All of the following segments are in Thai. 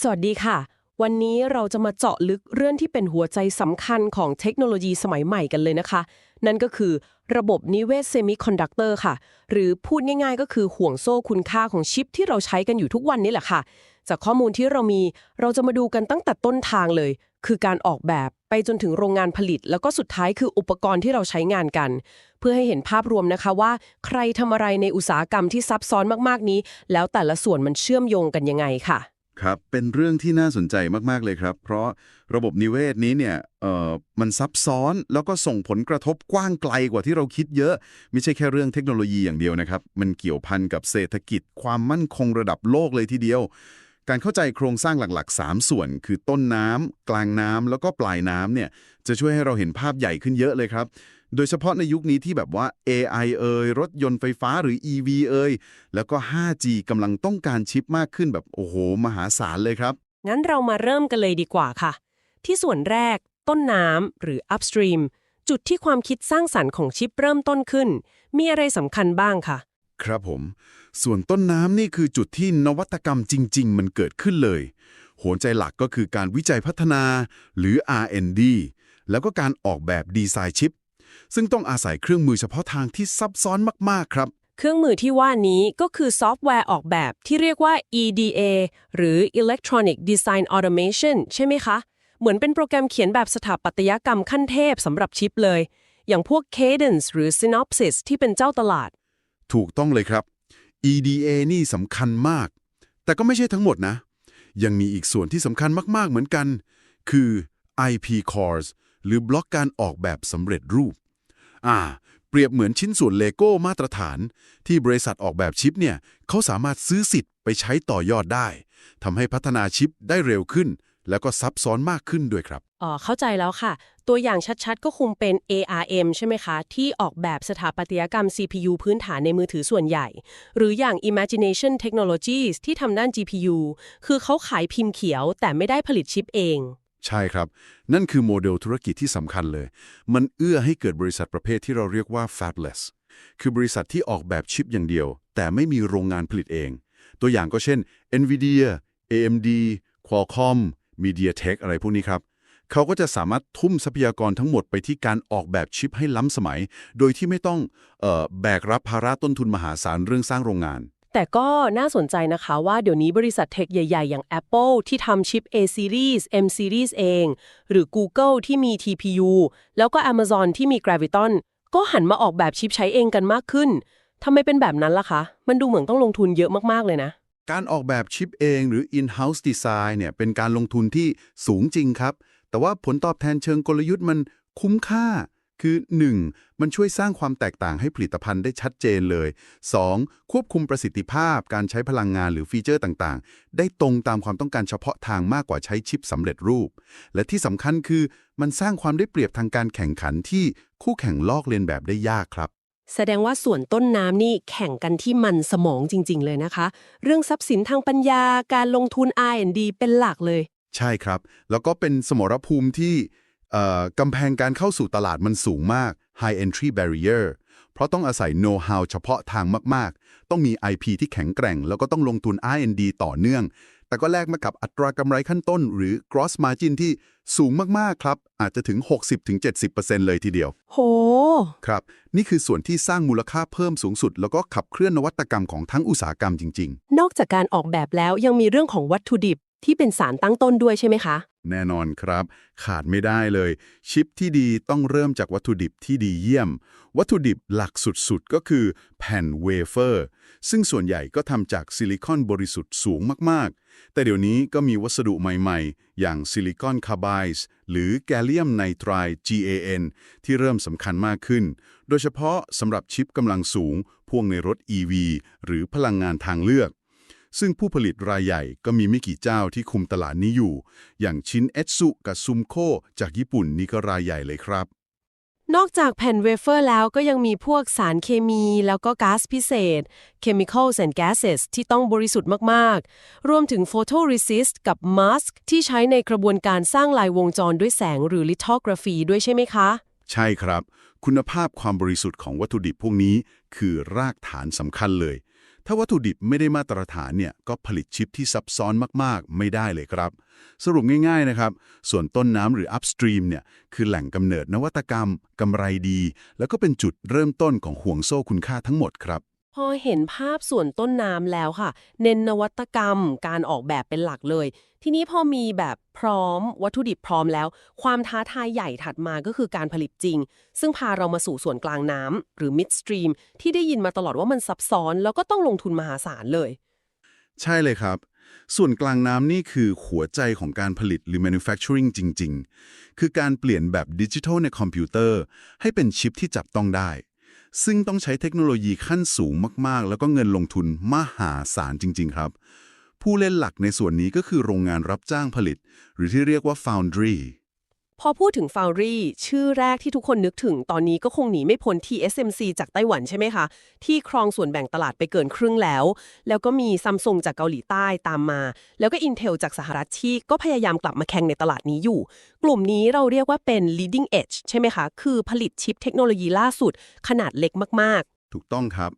สวัสดีค่ะ วันนี้เราจะมาเจาะลึกเรื่องที่เป็นหัวใจสำคัญของเทคโนโลยีสมัยใหม่กันเลยนะคะ นั่นก็คือระบบนิเวศเซมิคอนดักเตอร์ค่ะ หรือพูดง่ายๆ ก็คือห่วงโซ่คุณค่าของชิปที่เราใช้กันอยู่ทุกวันนี้แหละค่ะ จากข้อมูลที่เรามีเราจะมาดูกันตั้งแต่ต้นทางเลย คือการออกแบบไปจนถึงโรงงานผลิต แล้วก็สุดท้ายคืออุปกรณ์ที่เราใช้งานกัน เพื่อให้เห็นภาพรวมนะคะว่า ใครทำอะไรในอุตสาหกรรมที่ซับซ้อนมากๆนี้ แล้วแต่ละส่วนมันเชื่อมโยงกันยังไงค่ะ ครับ เป็นเรื่องที่น่าสนใจมาก ๆ เลยครับ เพราะระบบนิเวศนี้เนี่ยเอ่อมันซับซ้อนแล้วก็ส่งผลกระทบกว้างไกลกว่าที่เราคิดเยอะ ไม่ใช่แค่เรื่องเทคโนโลยีอย่างเดียวนะครับ มันเกี่ยวพันกับเศรษฐกิจความมั่นคงระดับโลกเลยทีเดียว การเข้าใจโครงสร้างหลักๆ 3 ส่วน คือต้นน้ำกลางน้ำแล้วก็ปลายน้ำเนี่ยจะช่วยให้เราเห็นภาพใหญ่ขึ้นเยอะเลยครับ โดยเฉพาะในยุคนี้ที่แบบว่า AI เอ่ยรถยนต์ไฟฟ้าหรือ EV เอ่ยแล้วก็ 5G กำลังต้องการชิปมากขึ้นแบบโอ้โห มหาศาลเลยครับ งั้นเรามาเริ่มกันเลยดีกว่าค่ะ ที่ส่วนแรก ต้นน้ำหรือ upstream จุดที่ความคิดสร้างสรรค์ของชิปเริ่มต้นขึ้น มีอะไรสำคัญบ้างค่ะ ครับผม ส่วนต้นน้ำนี่คือจุดที่นวัตกรรมจริง ๆ มันเกิดขึ้นเลย หัวใจหลักก็คือการวิจัยพัฒนาหรือ R&D แล้วก็การออกแบบดีไซน์ชิป ซึ่งต้องอาศัยเครื่องมือเฉพาะทางที่ซับซ้อนมาก ๆ ครับ เครื่องมือที่ว่านี้ก็คือซอฟต์แวร์ออกแบบที่เรียกว่า EDA หรือ Electronic Design Automation ใช่ไหมคะ เหมือนเป็นโปรแกรมเขียนแบบสถาปัตยกรรมขั้นเทพสำหรับชิปเลย อย่างพวก Cadence หรือ Synopsys ที่เป็นเจ้าตลาด ถูกต้องเลยครับ EDA นี่สำคัญมาก แต่ก็ไม่ใช่ทั้งหมดนะ ยังมีอีกส่วนที่สำคัญมากๆเหมือนกัน คือ IP cores หรือบล็อกการออกแบบสำเร็จรูป อ่า เปรียบเหมือนชิ้นส่วนเลโก้มาตรฐาน ที่บริษัทออกแบบชิปเนี่ยเขาสามารถซื้อสิทธิ์ไปใช้ต่อยอดได้ทำให้พัฒนาชิปได้เร็วขึ้น แล้วก็ซับซ้อนมากขึ้นด้วยครับ อ๋อ เข้าใจแล้วค่ะ ตัวอย่างชัดๆ ก็คงเป็น ARM ใช่ไหมคะ ที่ออกแบบสถาปัตยกรรม CPU พื้นฐานในมือถือส่วนใหญ่ หรืออย่าง Imagination Technologies ที่ทำด้าน GPU คือเขาขายพิมพ์เขียว แต่ไม่ได้ผลิตชิปเอง ใช่ครับ นั่นคือโมเดลธุรกิจที่สำคัญเลย มันเอื้อให้เกิดบริษัทประเภทที่เราเรียกว่า fabless คือบริษัทที่ออกแบบชิปอย่างเดียว แต่ไม่มีโรงงานผลิตเอง ตัวอย่างก็เช่น NVIDIA AMD Qualcomm MediaTek อะไรพวกนี้ครับ เขาก็จะสามารถทุ่มทรัพยากรทั้งหมดไปที่การออกแบบชิปให้ล้ำสมัย โดยที่ไม่ต้องเออแบกรับภาระต้นทุนมหาศาลเรื่องสร้างโรงงาน แต่ก็น่าสนใจนะคะว่าเดี๋ยวนี้บริษัทเทคใหญ่ ๆ อย่าง Apple ที่ทำชิป A series M series เอง หรือ Google ที่มี TPU แล้วก็ Amazon ที่มี Graviton ก็หันมาออกแบบชิปใช้เองกันมากขึ้นทำไมเป็นแบบนั้นล่ะคะ มันดูเหมือนต้องลงทุนเยอะมาก ๆ เลยนะ การออกแบบชิปเองหรือ in-house design เนี่ยเป็นการลงทุนที่สูงจริงครับ แต่ว่าผลตอบแทนเชิงกลยุทธ์มันคุ้มค่า คือ 1. มันช่วยสร้างความแตกต่างให้ผลิตภัณฑ์ได้ชัดเจนเลย 2. ควบคุมประสิทธิภาพ การใช้พลังงานหรือฟีเจอร์ต่างๆ ได้ตรงตามความต้องการเฉพาะทางมากกว่าใช้ชิปสำเร็จรูป และที่สำคัญคือ มันสร้างความได้เปรียบทางการแข่งขันที่คู่แข่งลอกเลียนแบบได้ยากครับแสดงว่าส่วนต้นน้ำนี่แข่งกันที่มันสมองจริง ๆ เลยนะคะ เรื่องทรัพย์สินทางปัญญาการลงทุน R&D เป็นหลักเลย ใช่ครับ แล้วก็เป็นสมรภูมิที่เอ่อกำแพงการเข้าสู่ตลาดมันสูงมาก high entry barrier เพราะต้องอาศัย know how เฉพาะทางมาก ๆ ต้องมี IP ที่แข็งแกร่ง แล้วก็ต้องลงทุน R&D ต่อเนื่อง แต่ก็แลกมากับอัตรากำไรขั้นต้น หรือ gross margin ที่สูงมาก ๆ ครับ อาจจะถึง 60-70%เลยทีเดียว โหครับ นี่คือส่วนที่สร้างมูลค่าเพิ่มสูงสุด แล้วก็ขับเคลื่อนนวัตกรรมของทั้งอุตสาหกรรมจริง ๆ นอกจากการออกแบบแล้วยังมีเรื่องของวัตถุดิบ ที่เป็นสารตั้งต้นด้วยใช่ไหมคะ แน่นอนครับ ขาดไม่ได้เลย ชิปที่ดีต้องเริ่มจากวัตถุดิบที่ดีเยี่ยม วัตถุดิบหลักสุดๆ ก็คือแผ่นเวเฟอร์ ซึ่งส่วนใหญ่ก็ทำจากซิลิคอนบริสุทธิ์สูงมากๆ แต่เดี๋ยวนี้ก็มีวัสดุใหม่ๆ อย่างซิลิคอนคาร์บายส์หรือแกลเลียมไนไตร GAN ที่เริ่มสำคัญมากขึ้น โดยเฉพาะสำหรับชิปกำลังสูงพ่วงในรถ EV หรือพลังงานทางเลือก ซึ่งผู้ผลิตรายใหญ่ก็มีไม่กี่เจ้าที่คุมตลาดนี้อยู่ อย่างชิ้นเอสซุกับซุมโคจากญี่ปุ่นนี่ก็รายใหญ่เลยครับ นอกจากแผ่นเวเฟอร์แล้วก็ยังมีพวกสารเคมีแล้วก็ก๊าซพิเศษ chemicals and gases ที่ต้องบริสุทธิ์มาก ๆ รวมถึง photoresist กับ mask ที่ใช้ในกระบวนการสร้างลายวงจรด้วยแสงหรือ lithography ด้วยใช่ไหมคะ ใช่ครับ คุณภาพความบริสุทธิ์ของวัตถุดิบพวกนี้ คือรากฐานสำคัญเลย ถ้าวัตถุดิบไม่ได้มาตรฐานเนี่ยก็ผลิตชิปที่ซับซ้อนมากๆ ไม่ได้เลยครับ สรุปง่ายๆนะครับ ส่วนต้นน้ำหรือ upstream เนี่ยคือแหล่งกำเนิดนวัตกรรมกำไรดี แล้วก็เป็นจุดเริ่มต้นของห่วงโซ่คุณค่าทั้งหมดครับ พอเห็นภาพส่วนต้นน้ำแล้วค่ะ เน้นนวัตกรรมการออกแบบเป็นหลักเลย ทีนี้พอมีแบบพร้อม วัตถุดิบพร้อมแล้ว ความท้าทายใหญ่ถัดมาก็คือการผลิตจริง ซึ่งพาเรามาสู่ส่วนกลางน้ำหรือ midstream ที่ได้ยินมาตลอดว่ามันซับซ้อน แล้วก็ต้องลงทุนมหาศาลเลย ใช่เลยครับ ส่วนกลางน้ำนี่คือหัวใจของการผลิตหรือ manufacturing จริง ๆ คือการเปลี่ยนแบบดิจิทัลในคอมพิวเตอร์ให้เป็นชิปที่จับต้องได้ ซึ่งต้องใช้เทคโนโลยีขั้นสูงมาก ๆ แล้วก็เงินลงทุนมหาศาลจริง ๆ ครับ ผู้เล่นหลักในส่วนนี้ก็คือโรงงานรับจ้างผลิต หรือที่เรียกว่า foundry พอพูดถึง Foundry ชื่อแรกที่ทุกคนนึกถึงตอนนี้ก็คงหนีไม่พ้น TSMC จากไต้หวันใช่ไหมคะ ที่ครองส่วนแบ่งตลาดไปเกินครึ่งแล้ว แล้วก็มีซัมซุงจากเกาหลีใต้ตามมา แล้วก็ Intel จากสหรัฐที่ก็พยายามกลับมาแข่งในตลาดนี้อยู่ กลุ่มนี้เราเรียกว่าเป็น leading edge ใช่ไหมคะ คือผลิตชิปเทคโนโลยีล่าสุด ขนาดเล็กมากถูกต้องครับ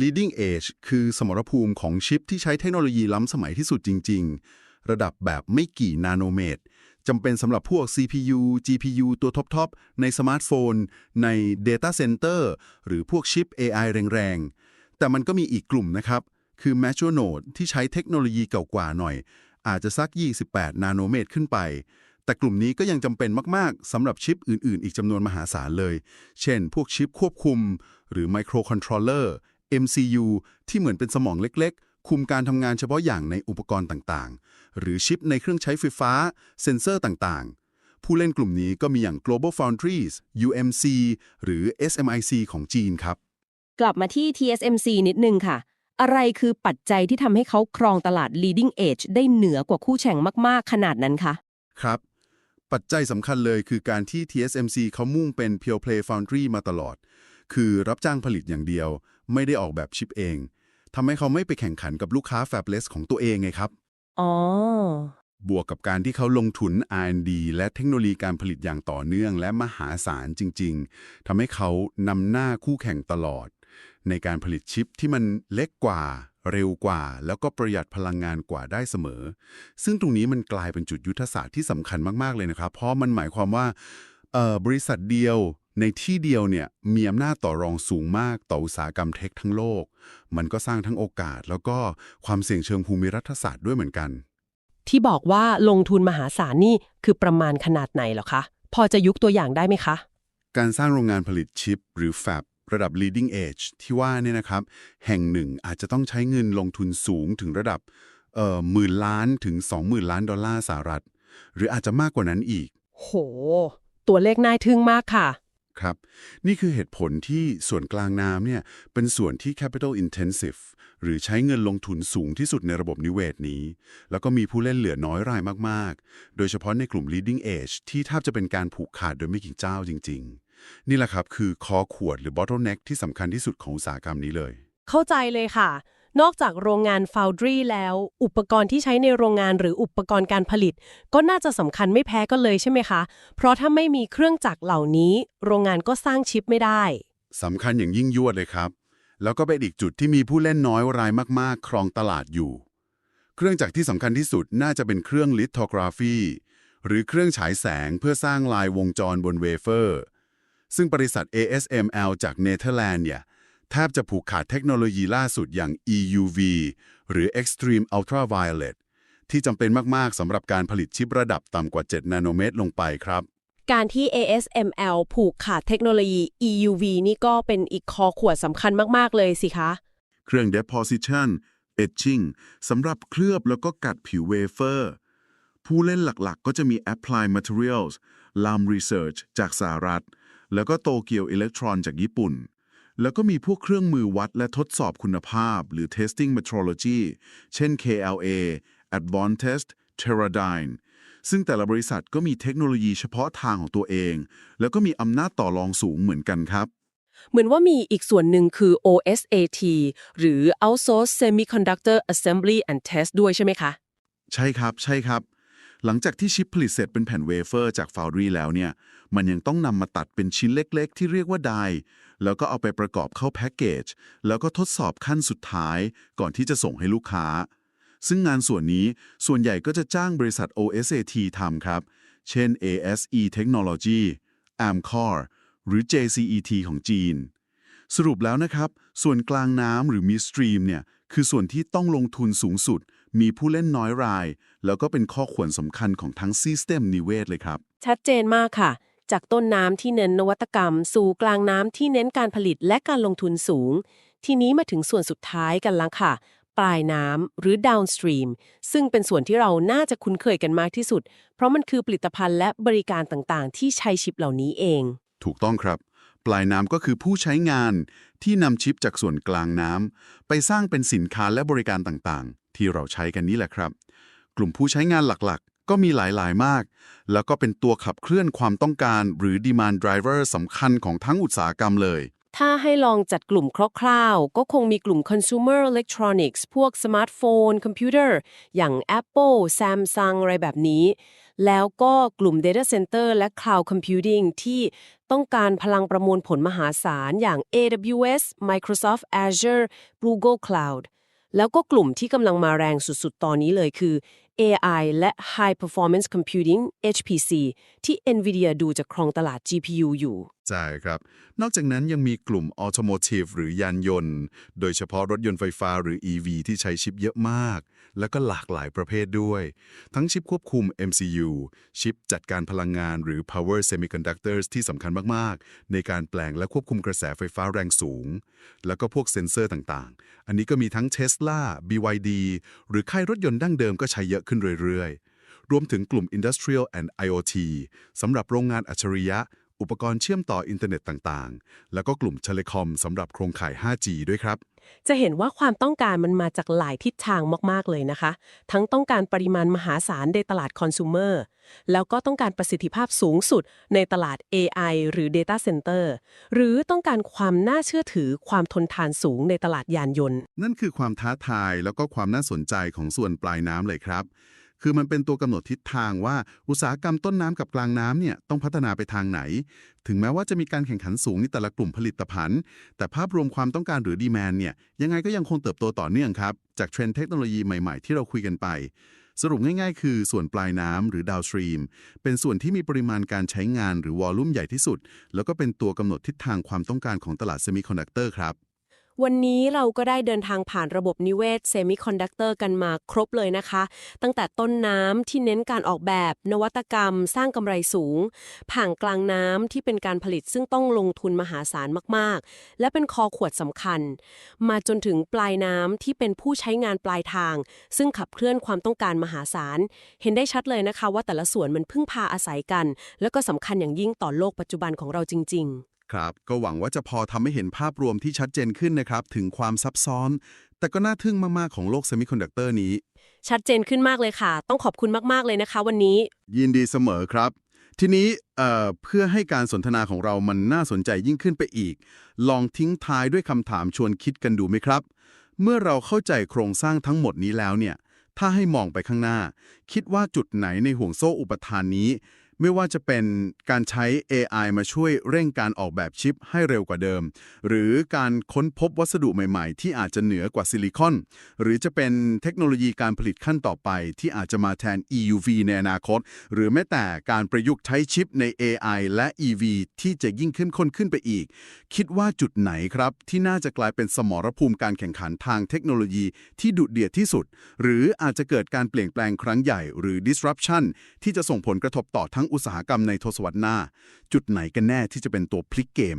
leading edge คือสมรภูมิของชิปที่ใช้เทคโนโลยีล้ำสมัยที่สุดจริง ๆ ระดับแบบไม่กี่นาโนเมตร จำเป็นสำหรับพวก CPU GPU ตัวท็อปๆในสมาร์ทโฟน ใน Data Center หรือพวกชิป AI แรงๆ แต่มันก็มีอีกกลุ่มนะครับ คือ mature node ที่ใช้เทคโนโลยีเก่ากว่าหน่อย อาจจะสัก 28 นาโนเมตรขึ้นไป แต่กลุ่มนี้ก็ยังจำเป็นมากๆสำหรับชิปอื่นๆ อีกจำนวนมหาศาลเลย เช่น พวกชิปควบคุม หรือ microcontroller MCU ที่เหมือนเป็นสมองเล็กๆ คุมการทำงานเฉพาะอย่างในอุปกรณ์ต่างๆ หรือชิปในเครื่องใช้ไฟฟ้า เซ็นเซอร์ต่างๆ ผู้เล่นกลุ่มนี้ก็มีอย่าง Global Foundries UMC หรือ SMIC ของจีนครับ กลับมาที่ TSMC นิดนึงค่ะ อะไรคือปัจจัยที่ทำให้เขาครองตลาด leading edge ได้เหนือกว่าคู่แข่งมากๆ ขนาดนั้นคะครับ ปัจจัยสำคัญเลยคือการที่ TSMC เขามุ่งเป็น Pure Play Foundry มาตลอด คือรับจ้างผลิตอย่างเดียว ไม่ได้ออกแบบชิปเอง ทำให้เขาไม่ไปแข่งขันกับลูกค้า Fabless ของตัวเองไงครับ อ๋อ บวกกับการที่เขาลงทุน R&D และเทคโนโลยีการผลิตอย่างต่อเนื่องและมหาศาลจริง ๆทำให้เขานำหน้าคู่แข่งตลอด ในการผลิตชิปที่มันเล็กกว่า เร็วกว่า แล้วก็ประหยัดพลังงานกว่าได้เสมอ ซึ่งตรงนี้มันกลายเป็นจุดยุทธศาสตร์ที่สำคัญมากๆเลยนะครับ เพราะมันหมายความว่าเอ่อบริษัทเดียว ในที่เดียวเนี่ยมีอำนาจต่อรองสูงมากต่ออุตสาหกรรมเทคทั้งโลก มันก็สร้างทั้งโอกาส แล้วก็ความเสี่ยงเชิงภูมิรัฐศาสตร์ด้วยเหมือนกันๆที่บอกว่าลงทุนมหาศาลนี่คือประมาณขนาดไหนเหรอคะ พอจะยุกตัวอย่างได้ไหมคะ การสร้างโรงงานผลิตชิป หรือ Fab ระดับ leading edge ที่ว่าเนี่ยนะครับ แห่งหนึ่งอาจจะต้องใช้เงินลงทุนสูงถึงระดับเอ่อหมื่นล้านถึง 20,000 ล้านดอลลาร์สหรัฐ หรืออาจจะมากกว่านั้นอีก โห ตัวเลขน่าทึ่งมากค่ะ ครับ นี่คือเหตุผลที่ส่วนกลางน้ำเนี่ยเป็นส่วนที่ capital intensive หรือใช้เงินลงทุนสูงที่สุดในระบบนิเวศนี้ แล้วก็มีผู้เล่นเหลือน้อยรายมาก ๆ โดยเฉพาะในกลุ่ม leading edge ที่แทบจะเป็นการผูกขาดโดยไม่กี่เจ้าจริง ๆ นี่แหละครับคือคอขวดหรือ bottleneck ที่สำคัญที่สุดของอุตสาหกรรมนี้เลย เข้าใจเลยค่ะ นอกจากโรงงาน Foundry แล้ว อุปกรณ์ที่ใช้ในโรงงานหรืออุปกรณ์การผลิต ก็น่าจะสำคัญไม่แพ้กันเลยใช่ไหมคะ เพราะถ้าไม่มีเครื่องจักรเหล่านี้ โรงงานก็สร้างชิปไม่ได้สำคัญอย่างยิ่งยวดเลยครับ แล้วก็เป็นอีกจุดที่มีผู้เล่นน้อยรายมากๆ ครองตลาดอยู่ เครื่องจักรที่สำคัญที่สุดน่าจะเป็นเครื่องลิทโทกราฟีหรือเครื่องฉายแสงเพื่อสร้างลายวงจรบนเวเฟอร์ ซึ่งบริษัท ASML จากเนเธอร์แลนด์เนี่ย แทบจะผูกขาดเทคโนโลยีล่าสุดอย่าง EUV หรือ Extreme Ultraviolet ที่จำเป็นมาก ๆ สำหรับการผลิตชิประดับต่ำกว่า 7 นาโนเมตรลงไปครับ การที่ ASML ผูกขาดเทคโนโลยี EUV นี่ก็เป็นอีกคอขวดสำคัญมาก ๆ เลยสิคะ เครื่อง deposition etching สำหรับเคลือบแล้วก็กัดผิวเวเฟอร์ ผู้เล่นหลัก ๆ ก็จะมี Apply Materials Lam Research จากสหรัฐ แล้วก็โตเกียวอิเล็กทรอนจากญี่ปุ่น แล้วก็มีพวกเครื่องมือวัดและทดสอบคุณภาพ หรือ Testing Metrology เช่น KLA Advantest Teradyne ซึ่งแต่ละบริษัทก็มีเทคโนโลยีเฉพาะทางของตัวเอง แล้วก็มีอำนาจต่อรองสูงเหมือนกันครับ เหมือนว่ามีอีกส่วนหนึ่งคือ OSAT หรือ Outsourced Semiconductor Assembly and Test ด้วยใช่ไหมคะ ใช่ครับ ใช่ครับ หลังจากที่ชิปผลิตเสร็จเป็นแผ่นเวเฟอร์จากฟาวรีแล้วเนี่ย มันยังต้องนำมาตัดเป็นชิ้นเล็ก ๆ ที่เรียกว่าได แล้วก็เอาไปประกอบเข้าแพ็กเกจ แล้วก็ทดสอบขั้นสุดท้าย ก่อนที่จะส่งให้ลูกค้า ซึ่งงานส่วนนี้ส่วนใหญ่ก็จะจ้างบริษัท OSAT ทำครับ เช่น ASE Technology Amcor หรือ JCET ของจีน สรุปแล้วนะครับ ส่วนกลางน้ำหรือ midstream เนี่ยคือส่วนที่ต้องลงทุนสูงสุด มีผู้เล่นน้อยราย แล้วก็เป็นข้อควรสำคัญของทั้ง System นิเวศเลยครับ ชัดเจนมากค่ะ จากต้นน้ำที่เน้นนวัตกรรม สู่กลางน้ำที่เน้นการผลิตและการลงทุนสูง ทีนี้มาถึงส่วนสุดท้ายกันละค่ะ ปลายน้ำหรือ downstream ซึ่งเป็นส่วนที่เราน่าจะคุ้นเคยกันมากที่สุด เพราะมันคือผลิตภัณฑ์และบริการต่างๆ ที่ใช้ชิปเหล่านี้เอง ถูกต้องครับ ปลายน้ำก็คือผู้ใช้งานที่นำชิปจากส่วนกลางน้ำไปสร้างเป็นสินค้าและบริการต่างๆ ที่เราใช้กันนี้แหละครับ กลุ่มผู้ใช้งานหลัก ก็มีหลายๆ มาก แล้วก็เป็นตัวขับเคลื่อนความต้องการหรือ demand driver สำคัญของทั้งอุตสาหกรรมเลย ถ้าให้ลองจัดกลุ่มคร่าวๆ ก็คงมีกลุ่ม consumer electronics พวกสมาร์ทโฟน คอมพิวเตอร์ อย่าง Apple Samsung อะไรแบบนี้ แล้วก็กลุ่ม data center และ cloud computing ที่ต้องการพลังประมวลผลมหาศาลอย่าง AWS Microsoft Azure Google Cloud แล้วก็กลุ่มที่กำลังมาแรงสุดๆ ตอนนี้เลยคือ AI และ High Performance Computing HPC ที่ NVIDIA ดูจะครองตลาด GPU อยู่ ใช่ครับ นอกจากนั้นยังมีกลุ่ม Automotive หรือยานยนต์ โดยเฉพาะรถยนต์ไฟฟ้าหรือ EV ที่ใช้ชิปเยอะมาก แล้วก็หลากหลายประเภทด้วย ทั้งชิปควบคุม MCU ชิปจัดการพลังงานหรือ Power Semiconductors ที่สำคัญมาก ๆ ในการแปลงและควบคุมกระแสไฟฟ้าแรงสูง แล้วก็พวกเซ็นเซอร์ต่างๆ อันนี้ก็มีทั้ง Tesla BYD หรือค่ายรถยนต์ดั้งเดิมก็ใช้เยอะขึ้นเรื่อยๆรวมถึงกลุ่ม Industrial and IoT สำหรับโรงงานอัจฉริยะ อุปกรณ์เชื่อมต่ออินเทอร์เน็ตต่างๆ แล้วก็กลุ่มเทเลคอมสำหรับโครงข่าย 5G ด้วยครับ จะเห็นว่าความต้องการมันมาจากหลายทิศทางมาก ๆ เลยนะคะ ทั้งต้องการปริมาณมหาศาลในตลาดคอน sumer แล้วก็ต้องการประสิทธิภาพสูงสุดในตลาด AI หรือ Data Center หรือต้องการความน่าเชื่อถือความทนทานสูงในตลาดยานยนต์ นั่นคือความท้าทายแล้วก็ความน่าสนใจของส่วนปลายน้ำเลยครับ คือมันเป็นตัวกำหนดทิศทางว่าอุตสาหกรรมต้นน้ำกับกลางน้ำเนี่ยต้องพัฒนาไปทางไหน ถึงแม้ว่าจะมีการแข่งขันสูงในแต่ละกลุ่มผลิตภัณฑ์ แต่ภาพรวมความต้องการหรือดีแมนเนี่ยยังไงก็ยังคงเติบโตต่อเนื่องครับ จากเทรนด์เทคโนโลยีใหม่ๆ ที่เราคุยกันไป สรุปง่าย ๆ คือส่วนปลายน้ำหรือดาวสตรีมเป็นส่วนที่มีปริมาณการใช้งานหรือวอลลุ่มใหญ่ที่สุด แล้วก็เป็นตัวกำหนดทิศทางความต้องการของตลาดเซมิคอนดักเตอร์ครับ วันนี้เราก็ได้เดินทางผ่านระบบนิเวศเซมิคอนดักเตอร์กันมาครบเลยนะคะ ตั้งแต่ต้นน้ำที่เน้นการออกแบบ นวัตกรรม สร้างกำไรสูง ผ่านกลางน้ำที่เป็นการผลิตซึ่งต้องลงทุนมหาศาลมากๆ และเป็นคอขวดสำคัญ มาจนถึงปลายน้ำที่เป็นผู้ใช้งานปลายทาง ซึ่งขับเคลื่อนความต้องการมหาศาล เห็นได้ชัดเลยนะคะ ว่าแต่ละส่วนมันพึ่งพาอาศัยกัน แล้วก็สำคัญอย่างยิ่งต่อโลกปัจจุบันของเราจริง ๆ ครับ ก็หวังว่าจะพอทำให้เห็นภาพรวมที่ชัดเจนขึ้นนะครับ ถึงความซับซ้อน แต่ก็น่าทึ่งมาก ๆ ของโลกเซมิคอนดักเตอร์นี้ ชัดเจนขึ้นมากเลยค่ะ ต้องขอบคุณมาก ๆ เลยนะคะ วันนี้ ยินดีเสมอครับ ทีนี้เอ่อเพื่อให้การสนทนาของเรามันน่าสนใจยิ่งขึ้นไปอีก ลองทิ้งท้ายด้วยคำถามชวนคิดกันดูไหมครับ เมื่อเราเข้าใจโครงสร้างทั้งหมดนี้แล้วเนี่ย ถ้าให้มองไปข้างหน้า คิดว่าจุดไหนในห่วงโซ่อุปทานนี้ ไม่ว่าจะเป็นการใช้ AI มาช่วยเร่งการออกแบบชิปให้เร็วกว่าเดิม หรือการค้นพบวัสดุใหม่ๆ ที่อาจจะเหนือกว่าซิลิคอน หรือจะเป็นเทคโนโลยีการผลิตขั้นต่อไปที่อาจจะมาแทน EUV ในอนาคต หรือแม้แต่การประยุกต์ใช้ชิปใน AI และ EV ที่จะยิ่งเข้มข้นขึ้นไปอีก คิดว่าจุดไหนครับ ที่น่าจะกลายเป็นสมรภูมิการแข่งขันทางเทคโนโลยีที่ดุเดือดที่สุด หรืออาจจะเกิดการเปลี่ยนแปลงครั้งใหญ่ หรือ disruption ที่จะส่งผลกระทบต่อทั้งอุตสาหกรรมในทศวรรษหน้า จุดไหนกันแน่ที่จะเป็นตัวพลิกเกม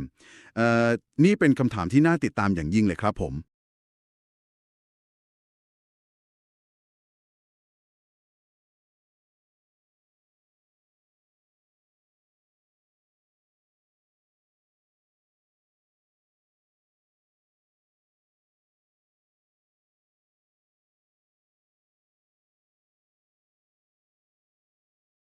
เอ่อนี่เป็นคำถามที่น่าติดตามอย่างยิ่งเลยครับผม